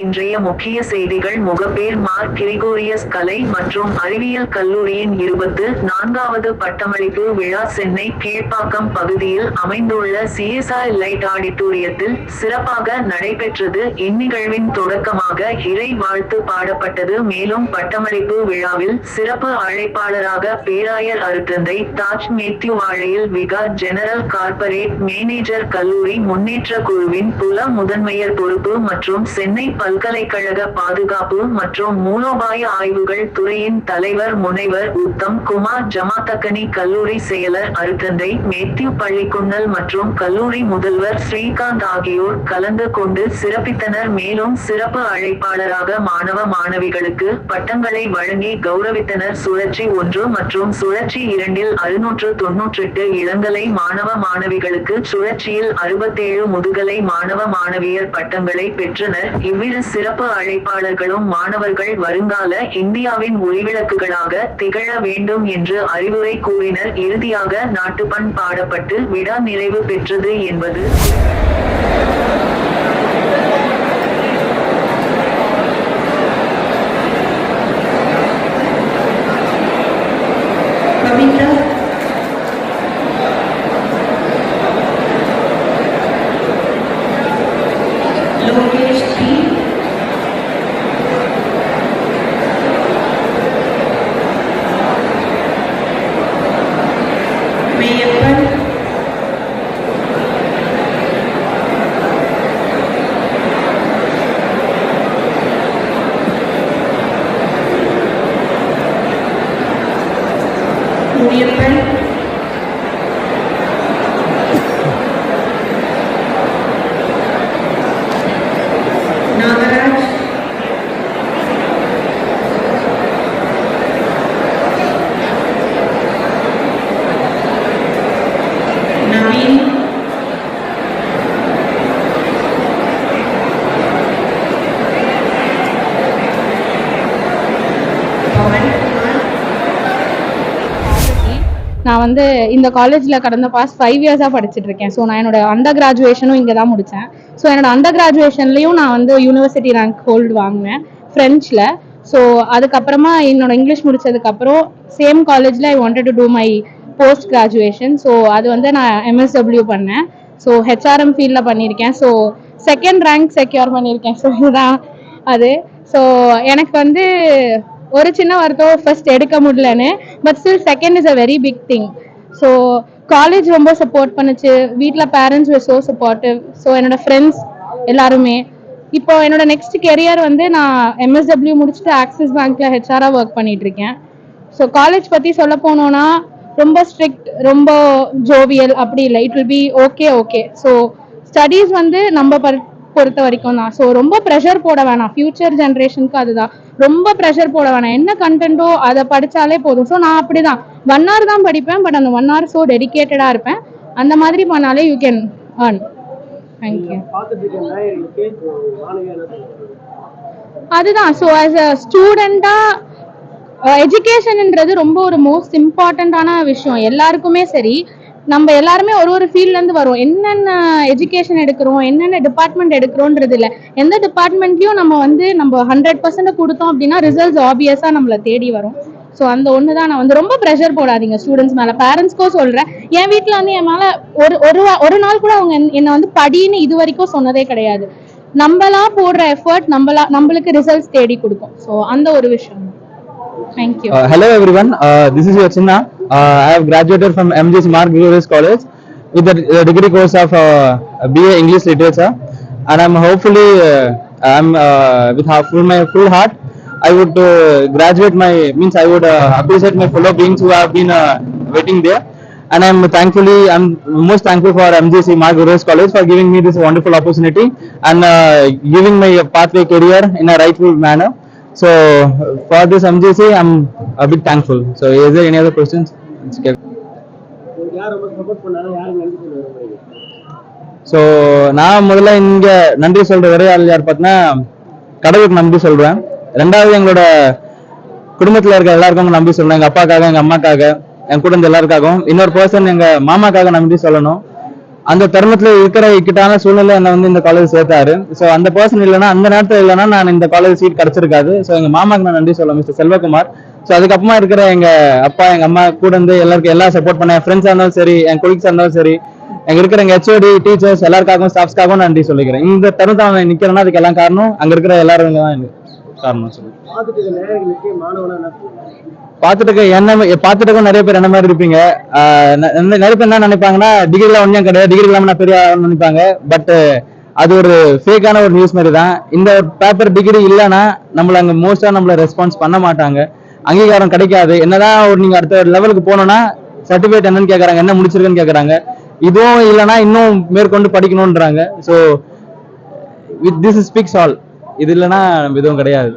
இன்றைய முக்கிய செய்திகள் முகப்பேர் மார் கிரிகோரியஸ் கலை மற்றும் அறிவியல் கல்லூரியின் இருபத்து நான்காவது பட்டமளிப்பு விழா சென்னை கீழ்ப்பாக்கம் பகுதியில் அமைந்துள்ள சிஎஸ்ஆர் லைட் ஆடிட்டோரியத்தில் சிறப்பாக நடைபெற்றது. இந்நிகழ்வின் தொடக்கமாக இறை வாழ்த்து பாடப்பட்டது. மேலும் பட்டமளிப்பு விழாவில் சிறப்பு அழைப்பாளராக பேராயர் அருத்தந்தை தாஜ் மேத்யூ வாழையில் விகா ஜெனரல் கார்பரேட் மேனேஜர் கல்லூரி முன்னேற்ற குழுவின் புல முதன்மையர் பொறுப்பு மற்றும் சென்னை பல்கலைக்கழக பாதுகாப்பு மற்றும் மூலோபாய ஆய்வுகள் துறையின் தலைவர் முனைவர் உத்தம் குமார் ஜமாத்தக்கனி கல்லூரி செயலர் அருத்தந்தை மேத்யூ பள்ளிக்குன்னல் மற்றும் கல்லூரி முதல்வர் ஸ்ரீகாந்த் ஆகியோர் கலந்து கொண்டு சிறப்பித்தனர். மேலும் சிறப்பு அழைப்பாளராக மாணவ மாணவிகளுக்கு பட்டங்களை வழங்கி கௌரவித்தனர். சுழற்சி ஒன்று மற்றும் சுழற்சி இரண்டில் அறுநூற்று தொன்னூற்றெட்டு இளங்கலை மாணவ மாணவிகளுக்கு சுழற்சியில் அறுபத்தேழு முதுகலை மாணவ மாணவியர் பட்டங்களை பெற்றனர். இவ்விரு சிறப்பு அழைப்பாளர்களும் மாணவர்கள் வருங்கால இந்தியாவின் ஒளிவிளக்குகளாக திகழ வேண்டும் என்று அறிவுரை கூறினர். இறுதியாக நாட்டுப்பண் பாடப்பட்டு விழா நிறைவு பெற்றது என்பது நான் வந்து இந்த காலேஜில் கடந்த பாஸ்ட் ஃபைவ் இயர்ஸாக படிச்சுட்டு இருக்கேன். ஸோ நான் என்னோட அண்டர் கிராஜுவேஷனும் இங்கே தான் முடித்தேன் ஸோ என்னோட அண்டர் கிராஜுவேஷன்லேயும் நான் வந்து யூனிவர்சிட்டி ரேங்க் ஹோல்டு வாங்கினேன் ஃப்ரெஞ்சில் ஸோ அதுக்கப்புறமா என்னோட இங்கிலீஷ் முடிச்சதுக்கப்புறம் சேம் காலேஜில் I wanted to do my post graduation so அது வந்து நான் எம்எஸ்டபிள்யூ பண்ணேன். ஸோ ஹெச்ஆர்எம் ஃபீல்டில் பண்ணியிருக்கேன். ஸோ செகண்ட் ரேங்க் செக்யூர் பண்ணியிருக்கேன். ஸோ இதுதான் அது. ஸோ எனக்கு வந்து ஒரு சின்ன வருத்தம் ஃபர்ஸ்ட் எடுக்க முடியலன்னு but still second is a very big thing so college ரொம்ப சப்போர்ட் பண்ணுச்சு. வீட்டில் parents were so supportive so என்னோட ஃப்ரெண்ட்ஸ் எல்லாருமே. இப்போ என்னோட நெக்ஸ்ட் கெரியர் வந்து நான் எம்எஸ்டபிள்யூ முடிச்சுட்டு ஆக்சிஸ் பேங்க்ல ஹெச்ஆராக ஒர்க் பண்ணிட்டு இருக்கேன் ஸோ காலேஜ் பற்றி சொல்ல போனோம்னா ரொம்ப ஸ்ட்ரிக்ட் ரொம்ப ஜோவியல் அப்படி இல்லை. It will be okay okay so studies வந்து நம்ம பொறுத்த வரைக்கும் தான் ஸோ ரொம்ப ப்ரெஷர் போட வேணாம். ஃபியூச்சர் ஜென்ரேஷனுக்கு அதுதான். ரொம்ப ப்ரெஷர் போட வேணாம். என்ன கண்டென்ட்டோ அதை படிச்சாலே போதும். ஸோ நான் அப்படிதான். ஒன் hour தான் படிப்பேன் பட் அந்த ஒன் hour ஸோ டெடிகேட்டடாக இருப்பேன். அந்த மாதிரி பண்ணாலே you can earn. Thank you அதுதான். ஸோ ஆஸ் அ ஸ்டூடெண்ட்டாக எஜுகேஷன்ன்றது ரொம்ப ஒரு மோஸ்ட் இம்பார்ட்டண்ட்டான விஷயம். எல்லாருக்குமே சரி. நம்ம எல்லாருமே ஒரு ஒரு ஃபீல்ட்லேருந்து வரோம் என்னென்ன எஜுகேஷன் எடுக்கிறோம் என்னென்ன டிபார்ட்மெண்ட் எடுக்கிறோன்றது இல்லை. எந்த டிபார்ட்மெண்ட்லையும் நம்ம வந்து நம்ம ஹண்ட்ரட் பர்சன்ட் கொடுத்தோம் அப்படின்னா ரிசல்ட்ஸ் ஆப்வியஸாக நம்மளை தேடி வரும். ஸோ அந்த ஒன்று தான் நான் வந்து ரொம்ப ப்ரெஷர் போடாதீங்க ஸ்டூடெண்ட்ஸ் மேலே. பேரண்ட்ஸ்க்கும் சொல்கிறேன் என் வீட்டில் வந்து என் மேலே ஒரு ஒரு ஒரு நாள் கூட அவங்க என்னை வந்து படின்னு இது வரைக்கும் சொன்னதே கிடையாது. நம்மளா போடுற எஃபர்ட் நம்மளா நம்மளுக்கு ரிசல்ட்ஸ் தேடி கொடுக்கும். ஸோ அந்த ஒரு விஷயம். Thank you hello everyone this is is your I have graduated from MG's Mark Gregorius College with uh, degree course of uh, BA English Literature and I'm hopefully, uh, I'm uh, with full, my full heart, I would uh, graduate my, means I would uh, appreciate my fellow beings who have been uh, waiting there and I'm thankfully, I'm most thankful for MGC Mark Gregorius College for giving me this wonderful opportunity and uh, giving my pathway career in a rightful manner. So for this MGC, I'm a bit thankful. So is there any other questions? So நான் முதல்ல இங்க நன்றி சொல்ற ஒரே ஆள் யார் பார்த்தீங்கன்னா கடவுளுக்கு நன்றி சொல்றேன். ரெண்டாவது எங்களோட குடும்பத்துல இருக்க எல்லாருக்கும் நன்றி சொல்றேன். எங்க அப்பாக்காக எங்க அம்மாக்காக என் கூட இருந்த எல்லாருக்காகவும். இன்னொரு பர்சன் எங்க மாமாக்காக நன்றி சொல்லணும். அந்த தருணத்துல இருக்கிற இக்கட்டான சூழ்நிலை என்னை வந்து இந்த காலேஜ் சேர்த்தாரு. ஸோ அந்த பர்சன் இல்லைன்னா அந்த நேரத்துல இல்லைன்னா நான் இந்த காலேஜ் சீட் கிடைச்சிருக்காது. ஸோ எங்க மாமாக்கு நான் நன்றி சொல்ல மிஸ்டர் செல்வகுமார். ஸோ அதுக்கப்புறமா இருக்கிற எங்க அப்பா எங்க அம்மா கூட இருந்து எல்லாருக்கும் எல்லாம் சப்போர்ட் பண்ண ஃப்ரெண்ட்ஸா இருந்தாலும் சரி என் கொலிக்ஸா இருந்தாலும் சரி எங்க இருக்கிற எங்க ஹெச்ஓடி டீச்சர்ஸ் எல்லாருக்காகவும் ஸ்டாஃப்ஸ்க்காகவும் நன்றி சொல்லிக்கிறேன். இந்த தருணத்தை அவன் நிக்கிறேன்னா அதுக்கு எல்லாம் காரணம் அங்க இருக்கிற எல்லாரும் தான் காரணம் சொல்லி. பார்த்துட்டு இருக்க என்ன பார்த்துட்டு இருக்க நிறைய பேர் என்ன மாதிரி இருப்பீங்க? நிறைய பேர் என்ன நினைப்பாங்கன்னா டிகிரிலாம் ஒன்றும் கிடையாது டிகிரி இல்லாம நான் பெரிய நினைப்பாங்க. பட் அது ஒரு ஃபேக்கான ஒரு நியூஸ் மாதிரி தான். இந்த பேப்பர் டிகிரி இல்லைன்னா நம்மள அங்க மோஸ்டா நம்மள ரெஸ்பான்ஸ் பண்ண மாட்டாங்க. அங்கீகாரம் கிடைக்காது. என்னதான் ஒரு நீங்க அடுத்த லெவலுக்கு போனோம்னா சர்டிபிகேட் என்னன்னு கேக்குறாங்க என்ன முடிச்சிருக்குன்னு கேக்குறாங்க. இதுவும் இல்லைன்னா இன்னும் மேற்கொண்டு படிக்கணும்ன்றாங்க. So with this speaks all இது இல்லைன்னா எதுவும் கிடையாது.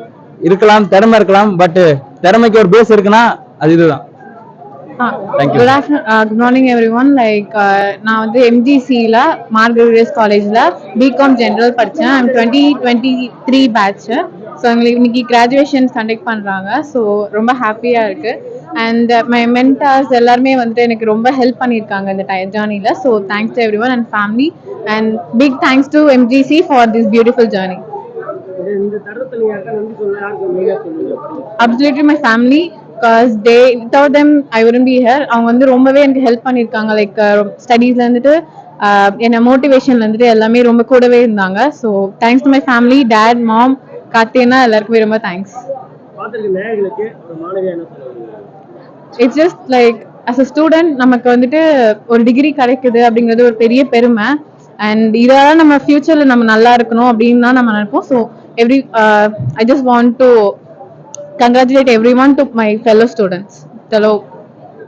இருக்கலாம் திறமை இருக்கலாம் பட் திறமைக்கு ஒரு பேஸ் இருக்குன்னா அது இதுதான். Good afternoon good morning everyone like நான் வந்து எம்ஜிசியில் மார்கரிஸ் காலேஜில் பிகாம் ஜென்ரல் படித்தேன் I'm twenty twenty three batch so எங்களுக்கு இன்னைக்கு கிராஜுவேஷன் கண்டக்ட் பண்ணுறாங்க ஸோ ரொம்ப ஹாப்பியாக இருக்குது அண்ட் மை மென்டார்ஸ் எல்லாருமே வந்துட்டு எனக்கு ரொம்ப ஹெல்ப் பண்ணியிருக்காங்க இந்த டை ஜேர்னியில் so thanks to everyone and family and big thanks to MGC for this beautiful journey இது- இந்த தருணத்தை because they without them I wouldn't be here. அவங்க வந்து ரொம்பவே எனக்கு ஹெல்ப் பண்ணியிருக்காங்க. லைக் ஸ்டடீஸ்ல இருந்துட்டு uh, என்ன மோட்டிவேஷன்ல இருந்துட்டு எல்லாமே ரொம்ப கூடவே இருந்தாங்க. So thanks to my family dad mom கார்த்தினா எல்லாருக்குமே ரொம்ப thanks it's just like as a student நமக்கு வந்துட்டு ஒரு டிகிரி கிடைக்குது அப்படிங்கிறது ஒரு பெரிய பெருமை. அண்ட் இதெல்லாம் நம்ம ஃபியூச்சர்ல நம்ம நல்லா இருக்கணும் அப்படின்னு தான் நம்ம நினைப்போம். So every I just want to congratulate everyone to my fellow students. Fellow